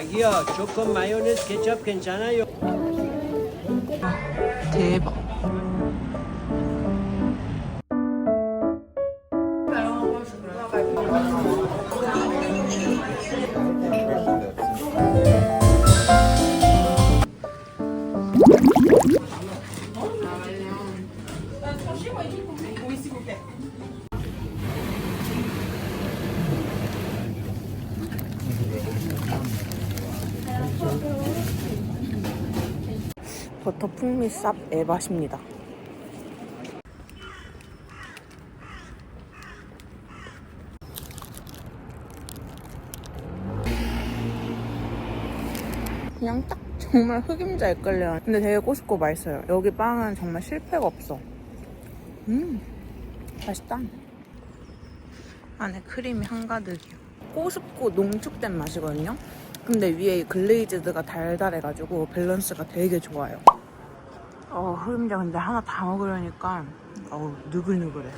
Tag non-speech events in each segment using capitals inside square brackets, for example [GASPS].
자기야 조금 마요네즈 케첩 괜찮아요? 대박. 버터 풍미 쌉 에바십니다. 그냥 딱 정말 흑임자일걸요. 근데 되게 꼬숩고 맛있어요. 여기 빵은 정말 실패가 없어. 음, 맛있다. 안에 크림이 한가득이요. 꼬숩고 농축된 맛이거든요. 근데 위에 글레이즈드가 달달해가지고 밸런스가 되게 좋아요. 어, 흑임자 근데 하나 다 먹으려니까 어우, 누글누글해.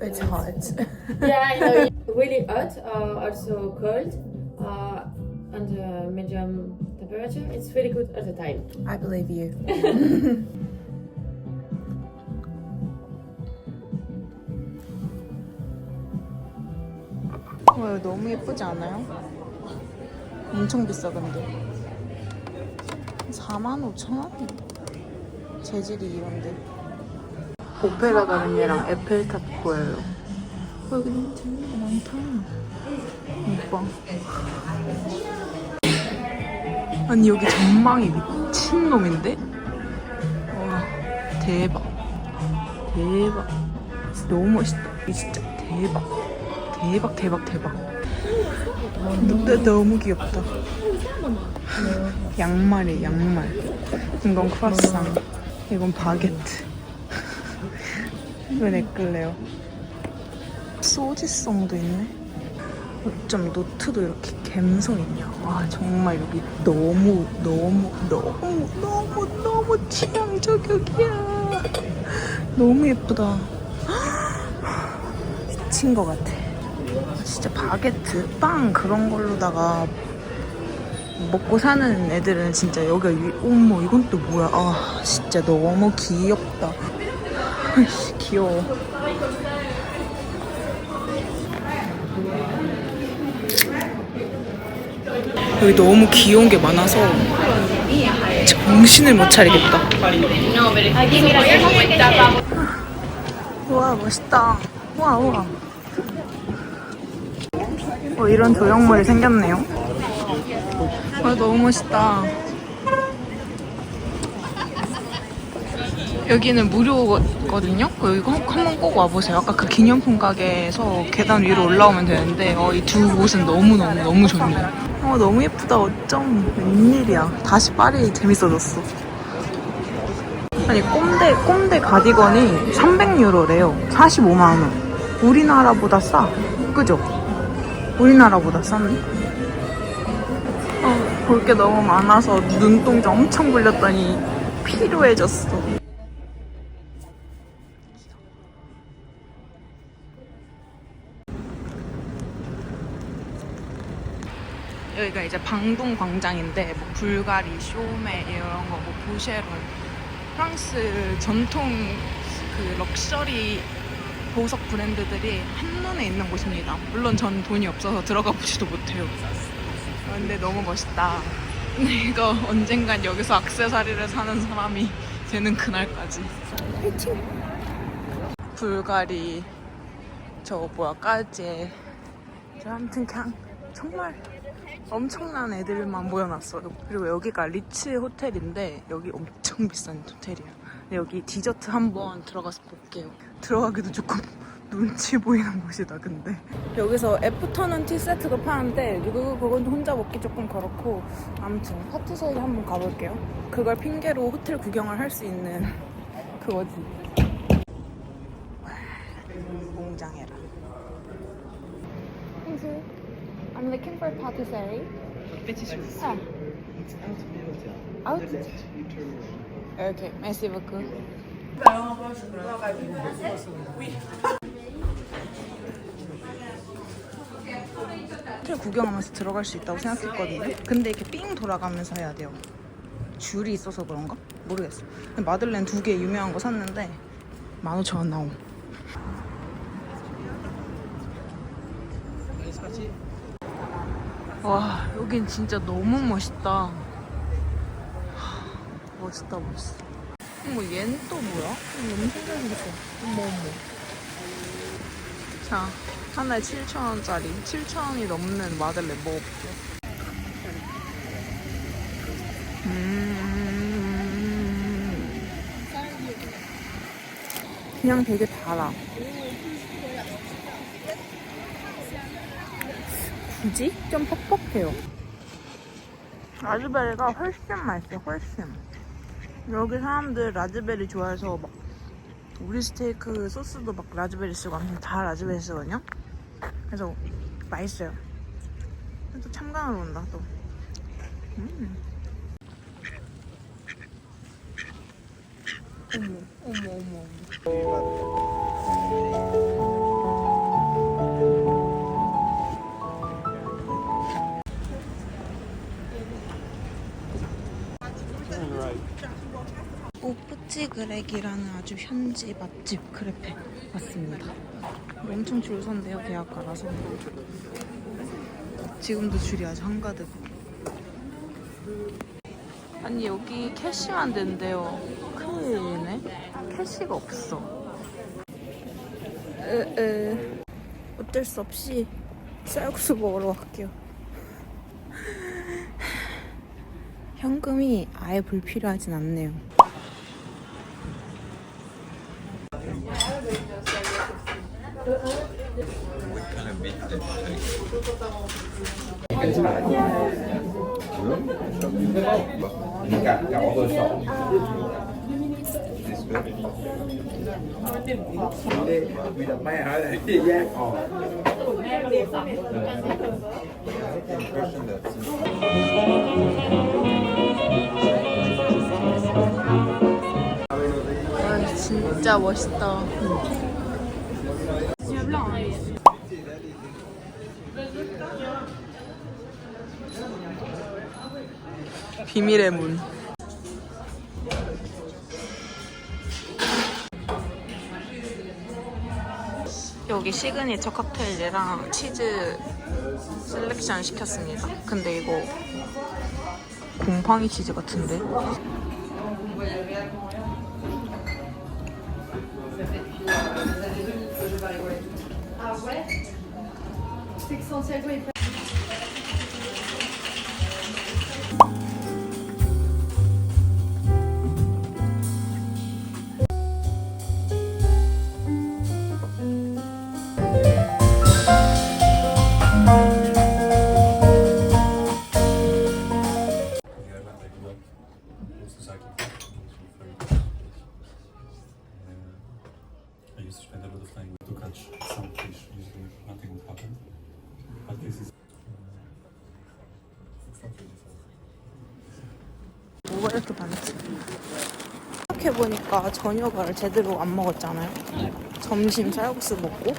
It's hot. [LAUGHS] yeah, I know. really hot, uh, also cold, uh, and uh, medium temperature. It's really good all the time. I believe you. [LAUGHS] 이거 너무 예쁘지 않아요? 엄청 비싸 근데. 4만 5천 원? 재질이 이런데. 오페라 가든이랑 에펠탑 보여요. 어, 여기 너무 재밌는 거 많다. 오빠 아니 여기 전망이 미친놈인데? 와 대박. 대박. 너무 멋있다. 이 진짜 대박 대박 대박 대박 근데 너무 귀엽다 양말이 양말 이건 크로상 이건 바게트 이건 에클레어 소지성도 있네 어쩜 노트도 이렇게 감성 있냐. 와, 정말 여기 너무, 너무, 너무, 너무, 너무 취향 저격이야. 너무 예쁘다. [GASPS] 미친 것 같아. 진짜 바게트, 빵 그런 걸로다가 먹고 사는 애들은 진짜 여기가 유... 어머, 이건 또 뭐야. 아, 진짜 너무 귀엽다. 귀여워. 여기 너무 귀여운 게 많아서 정신을 못 차리겠다. 우와 멋있다. 우와 우와. 어, 이런 조형물이 생겼네요. 와 너무 멋있다. 여기는 무료거든요. 꼭 한번 꼭 와보세요. 아까 그 기념품 가게에서 계단 위로 올라오면 되는데 어, 이 두 곳은 너무 너무 너무 좋네요. 어 너무 예쁘다. 어쩜 웬일이야. 다시 파리 재밌어졌어. 아니 꼼데 꼼데 가디건이 300유로래요. 45만 원. 우리나라보다 싸. 그죠? 우리나라보다 쌌네. 어, 볼 게 너무 많아서 눈동자 엄청 불렸더니 피로해졌어. 여기가 이제 방동 광장인데 뭐 불가리, 쇼메 이런 거, 뭐 보쉐론, 프랑스 전통 그 럭셔리 보석 브랜드들이 한눈에 있는 곳입니다. 물론 전 돈이 없어서 들어가 보지도 못해요. 아, 근데 너무 멋있다. 근데 이거 언젠간 여기서 악세사리를 사는 사람이 되는 그날까지. 파이팅! 불가리, 저 뭐야. 저 아무튼 그냥 정말 엄청난 애들만 모여놨어요. 그리고 여기가 리츠 호텔인데 여기 엄청 [LAUGHS] 비싼 호텔이에요. 근데 여기 디저트 한번 들어가서 볼게요. 들어가기도 조금 [LAUGHS] 눈치 보이는 곳이다 근데 여기서 애프터눈 티 세트가 파는데 그거 그건 혼자 먹기 조금 그렇고 아무튼 파티쉐이 한번 가볼게요. 그걸 핑계로 호텔 구경을 할 수 있는 [LAUGHS] 그거지. 몽장해라. Thank you. I'm looking for patisserie. Ah. Out. Ok, merci beaucoup. 호텔 구경하면서 들어갈 수 있다고 생각했거든요. 근데 이렇게 삥 돌아가면서 해야 돼요. 줄이 있어서 그런가? 모르겠어. 근데 마들렌 두 개 유명한 거 샀는데 15,000원 나옴. 와, 여긴 진짜 너무 멋있다. 하, 멋있다, 멋있어. 어머, 얘는 또 뭐야? 너무 신기했어. 어머, 어머. 자, 하나에 7,000원짜리. 7,000원이 넘는 마들렌 먹어볼게요. 음. 그냥 되게 달아. 굳이? 좀 퍽퍽해요. 라즈베리가 훨씬 맛있어, 훨씬. 여기 사람들 라즈베리 좋아해서 막 우리 스테이크 소스도 막 라즈베리 쓰고 아무튼 다 라즈베리 쓰거든요. 그래서 맛있어요. 또 참관으로 온다 또. 음. 어머 어머 어머. 오 프치 그렉이라는 아주 현지 맛집 크레페 왔습니다. 엄청 줄 선대요 대학가라서 지금도 줄이 아주 한가득. 아니 여기 캐시만 된대요. 큰일이네. 캐시가 없어. 으 으. 어쩔 수 없이 쌀국수 먹으러 갈게요. [LAUGHS] 현금이 아예 불필요하진 않네요. 아, 진짜 멋있다. 비밀의 문. 여기 시그니처 칵테일이랑 치즈 셀렉션 시켰습니다. 근데 이거 곰팡이 치즈 같은데? To spend a lot of time to catch some fish. Usually nothing would happen. But this is. 뭐가 이렇게 많지? 생각해보니까 저녁을 제대로 안 먹었잖아요. 점심 쌀국수 먹고.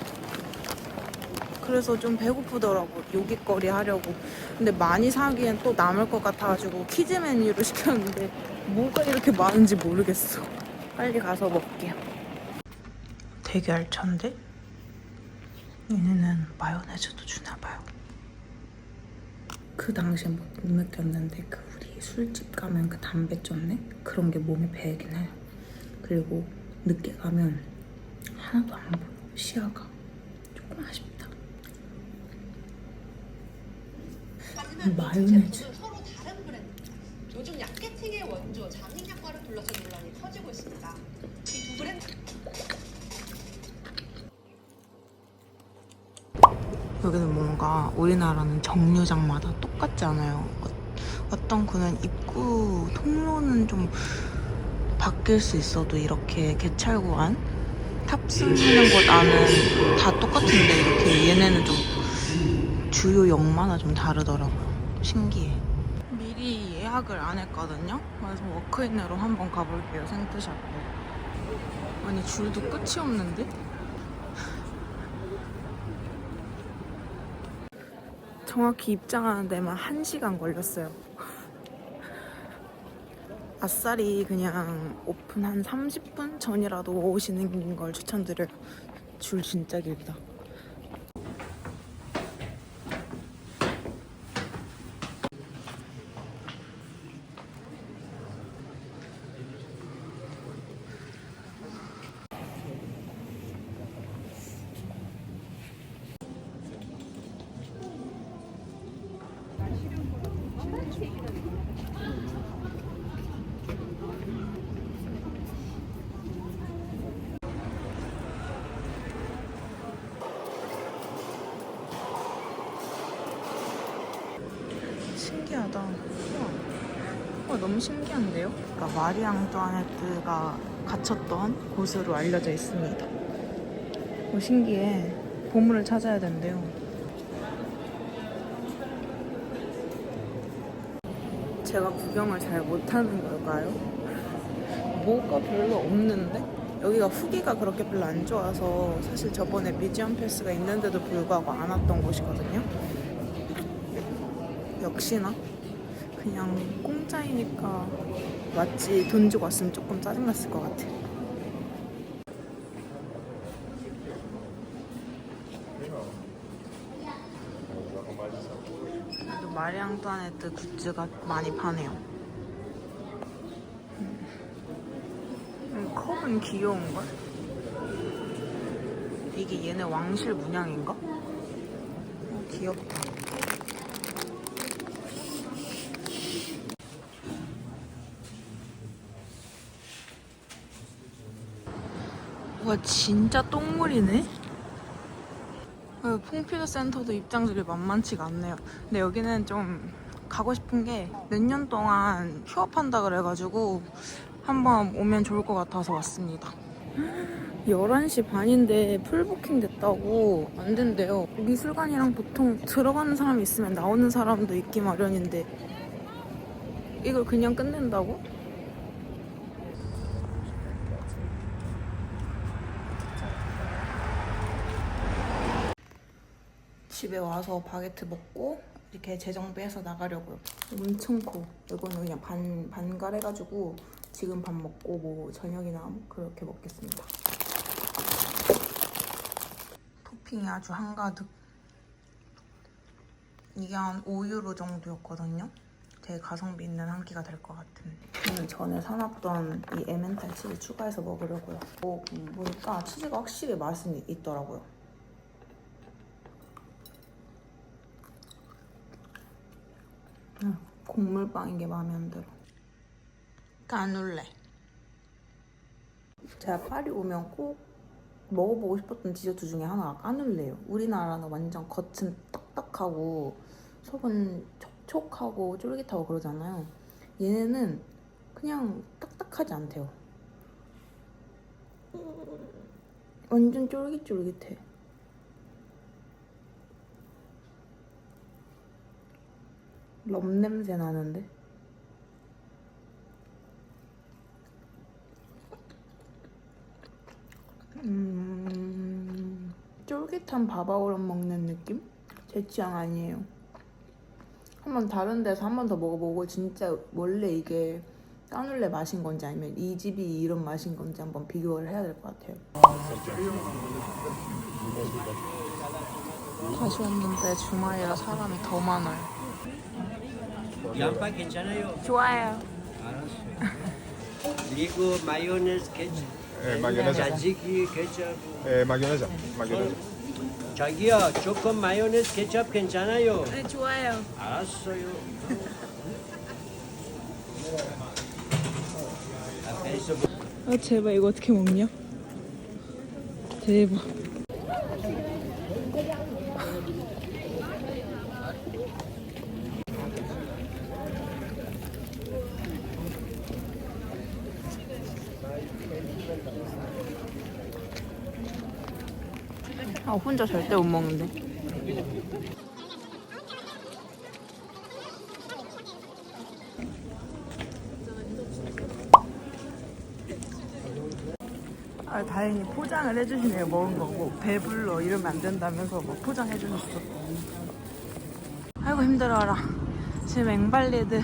그래서 좀 배고프더라고, 요깃거리 하려고. 근데 많이 사기엔 또 남을 것 같아가지고 키즈 메뉴로 [LAUGHS] 시켰는데 뭐가 이렇게 많은지 모르겠어. 빨리 가서 먹게요. 되게 알찬데? 얘네는 마요네즈도 주나봐요. 그 당시에 못 느꼈는데 그 우리 술집 가면 그 담배 쪘네? 그런 게 몸에 배이긴 해요. 그리고 늦게 가면 하나도 안 보여. 시야가 조금 아쉽다. 마요네즈. 서로 다른 브랜드. 요즘 약계팅의 원조 장인약과를 둘러싼 논란이 여기는 뭔가 우리나라는 정류장마다 똑같지 않아요. 어- 어떤 그는 입구 통로는 좀 바뀔 수 있어도 이렇게 개찰구안 탑승하는 곳 안은 다 똑같은데 이렇게 얘네는 좀 주요 역마다 좀 다르더라고요. 신기해. 미리 예약을 안 했거든요. 그래서 워크인으로 한번 가볼게요. 생트샵에. 아니 줄도 끝이 없는데? 정확히 입장하는 데만 1시간 걸렸어요. 아싸리 그냥 오픈 한 30분 전이라도 오시는 걸 추천드려요. 줄 진짜 길다. 신기하다. 우와. 우와, 너무 신기한데요? 그러니까 마리 앙뚜아네트가 갇혔던 곳으로 알려져 있습니다. 오, 신기해. 보물을 찾아야 된대요. 제가 구경을 잘 못하는 걸까요? 뭐가 별로 없는데? 여기가 후기가 그렇게 별로 안 좋아서 사실 저번에 뮤지엄 패스가 있는데도 불구하고 안 왔던 곳이거든요. 역시나 그냥 공짜이니까 왔지 돈 주고 왔으면 조금 짜증났을 것 같아. 그 마리앙뚜아네트 굿즈가 많이 파네요. 음, 컵은 귀여운걸? 이게 얘네 왕실 문양인가? 어, 귀엽다. 와 진짜 똥물이네. 어, 퐁피드 센터도 입장들이 만만치가 않네요. 근데 여기는 좀 가고 싶은 게 몇 년 동안 휴업한다 그래가지고 한번 오면 좋을 것 같아서 왔습니다. 11시 반인데 풀부킹 됐다고 안 된대요. 미술관이랑 보통 들어가는 사람이 있으면 나오는 사람도 있기 마련인데 이걸 그냥 끝낸다고? 집에 와서 바게트 먹고 이렇게 재정비해서 나가려고요. 커. 이거는 그냥 반, 반갈 해가지고 지금 밥 먹고 뭐 저녁이나 그렇게 먹겠습니다. 토핑이 아주 한가득. 이게 한 5유로 정도였거든요. 되게 가성비 있는 한 끼가 될 것 같은. 저는 전에 사놨던 이 에멘탈 치즈 추가해서 먹으려고요. 뭐, 보니까 치즈가 확실히 맛은 있더라고요. 곡물빵인 게 마음에 안 들어. 까눌레. 제가 파리 오면 꼭 먹어보고 싶었던 디저트 중에 하나가 까눌레예요. 우리나라는 완전 겉은 딱딱하고 속은 촉촉하고 쫄깃하고 그러잖아요. 얘네는 그냥 딱딱하지 않대요. 완전 쫄깃쫄깃해. 럼 냄새 나는데? 음, 쫄깃한 바바오람 먹는 느낌? 제 취향 아니에요. 한번 다른 데서 한 번 더 먹어보고 진짜 원래 이게 까눌레 맛인 건지 아니면 이 집이 이런 맛인 건지 한번 비교를 해야 될 것 같아요. 다시 왔는데 주말이라 사람이 더 많아요. 양파 괜찮아요? 좋아요. 그리고 마요네즈 케첩. 예, 마요네즈. 자지기 케첩. 예, 마요네즈. 마요네즈. 저기요, 조금 마요네즈 케첩 괜찮아요? 네, 좋아요. 알았어요. 앞에서 보- 아 제발 이거 어떻게 먹냐? 대박. 아 혼자 절대 못 먹는데. 아, 다행히 포장을 해주시네요. 먹은 거고. 배불러. 이러면 안 된다면서 막 포장해 주셨어 아이고 힘들어라. 지금 앵발리드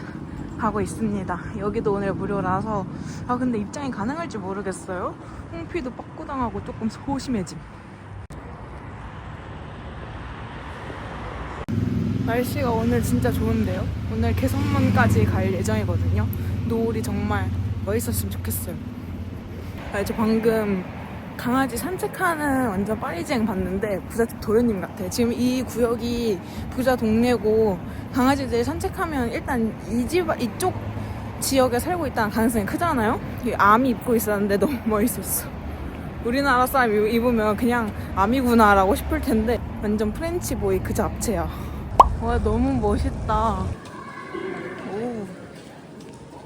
가고 있습니다. 여기도 오늘 무료라서. 아 근데 입장이 가능할지 모르겠어요. 홍피도 빠꾸 당하고 조금 소심해짐 날씨가 오늘 진짜 좋은데요 오늘 개선문까지 갈 예정이거든요 노을이 정말 멋있었으면 좋겠어요 아, 저 방금 강아지 산책하는 완전 파리지행 봤는데 부잣집 도련님 같아. 지금 이 구역이 부자 동네고 강아지들 산책하면 일단 이 집, 이쪽 지역에 살고 있다는 가능성이 크잖아요? 이 암이 입고 있었는데 너무 [LAUGHS] 멋있었어. 우리나라 사람 입- 입으면 그냥 암이구나라고 싶을 텐데 완전 프렌치 보이 그 잡채야. 와, 너무 멋있다. 오,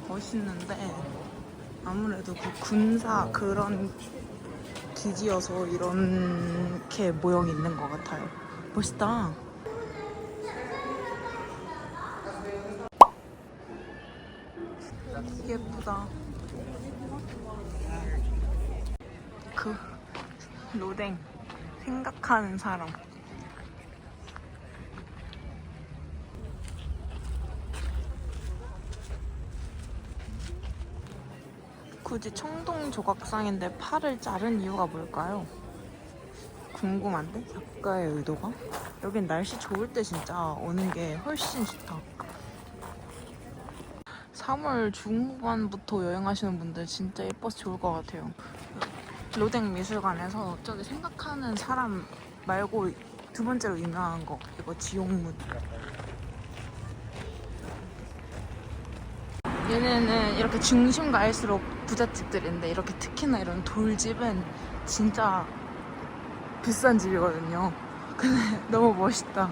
멋있는데. 아무래도 그 군사 그런 기지여서 이렇게 모형이 있는 것 같아요. 멋있다. 예쁘다. 그 로댕 생각하는 사람. 굳이 청동 조각상인데 팔을 자른 이유가 뭘까요? 궁금한데? 작가의 의도가? 여긴 날씨 좋을 때 진짜 오는 게 훨씬 좋다. 3월 중후반부터 여행하시는 분들 진짜 예뻐서 좋을 것 같아요. 로댕 미술관에서 저기 생각하는 사람 말고 두 번째로 유명한 거 이거 지옥문. 얘네는 이렇게 중심 갈수록 부잣집들인데 이렇게 특히나 이런 돌집은 진짜 비싼 집이거든요. 근데 [LAUGHS] 너무 멋있다.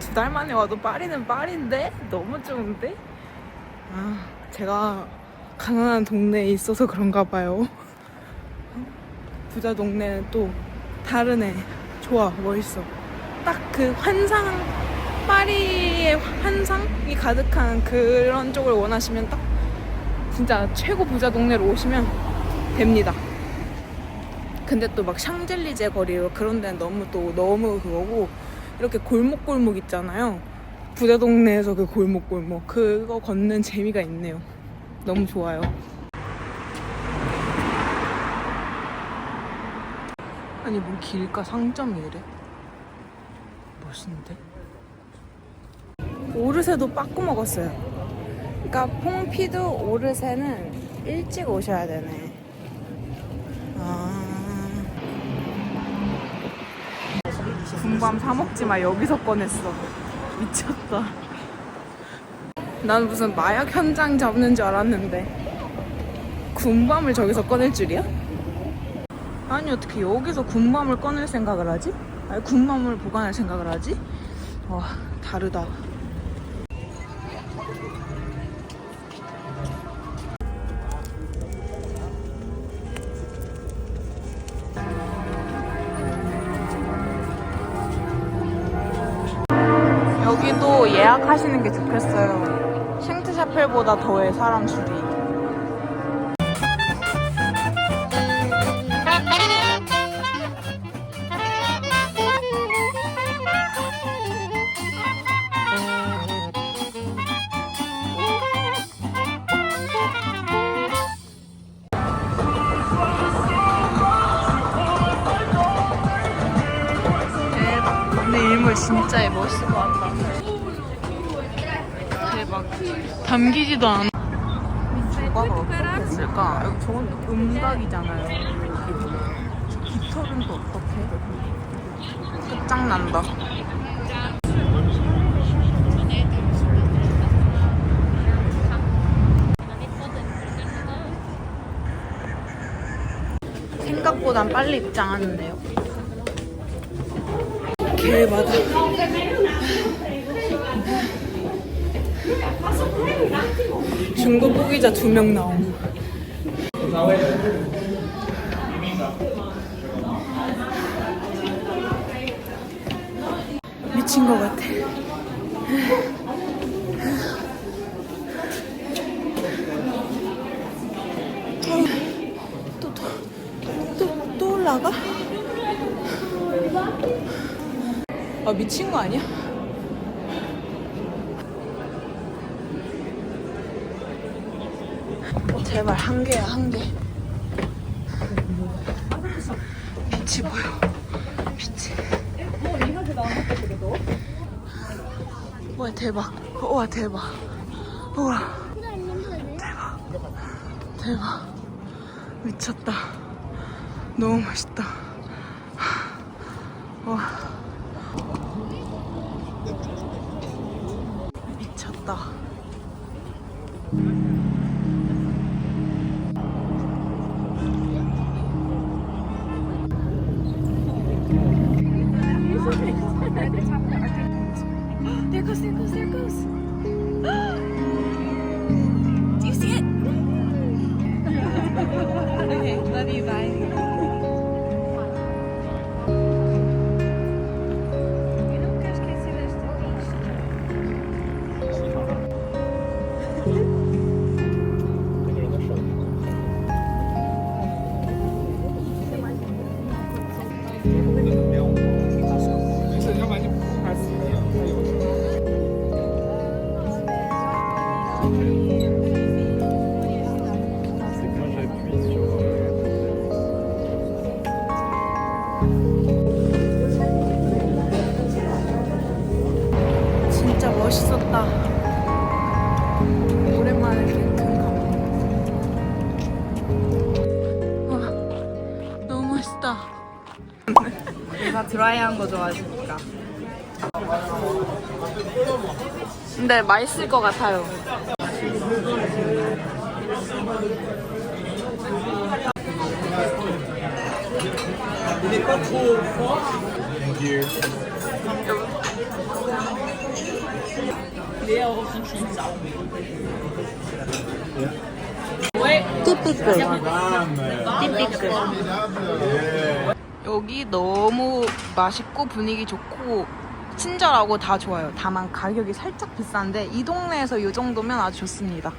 두 달 만에 와도 파리는 파리인데 너무 좋은데? 아, 제가 가난한 동네에 있어서 그런가 봐요. 부자 동네는 또 다르네. 좋아, 멋있어. 딱 그 환상 파리의 환상이 가득한 그런 쪽을 원하시면 딱 진짜 최고 부자 동네로 오시면 됩니다. 근데 또 막 샹젤리제 거리 그런 데는 너무 또 너무 그거고 이렇게 골목골목 있잖아요. 부자 동네에서 그 골목골목 그거 걷는 재미가 있네요. 너무 좋아요. 아니 뭐 길가 상점이 이래? 멋있는데? 오르세도 빠꾸 먹었어요. 그러니까 퐁피두 오르세는 일찍 오셔야 되네. 아. 군밤 사 먹지 마 여기서 꺼냈어. 미쳤다. 난 무슨 마약 현장 잡는 줄 알았는데 군밤을 저기서 꺼낼 줄이야? 아니 어떻게 여기서 군밤을 꺼낼 생각을 하지? 아니 군밤을 보관할 생각을 하지? 와 다르다. 예약하시는 게 좋겠어요. 쉥트샤펠보다 더해 사람 줄이. 일몰 진짜 멋있을 것 같다. 대박. 담기지도 않아. 했을까? 여기 저건 음각이잖아요. 깃털은 또 어떻게? 끝장난다. 생각보단 빨리 입장 하는데요. 개마다. 중국 후기자 두 명 나옴. 미친 것 같아. 또, 또, 또, 또 올라가? 아, 미친 거 아니야? 개. 빛이 보여. 빛이. 와 대박. 와 대박. 우와. 대박. 대박. 미쳤다. 너무 멋있다. 와. 드라이한 거 좋아하시니까. 근데 맛있을 것 같아요. 띠삐끌. 띠삐끌. 여기 너무 맛있고 분위기 좋고 친절하고 다 좋아요. 다만 가격이 살짝 비싼데 이 동네에서 이 정도면 아주 좋습니다.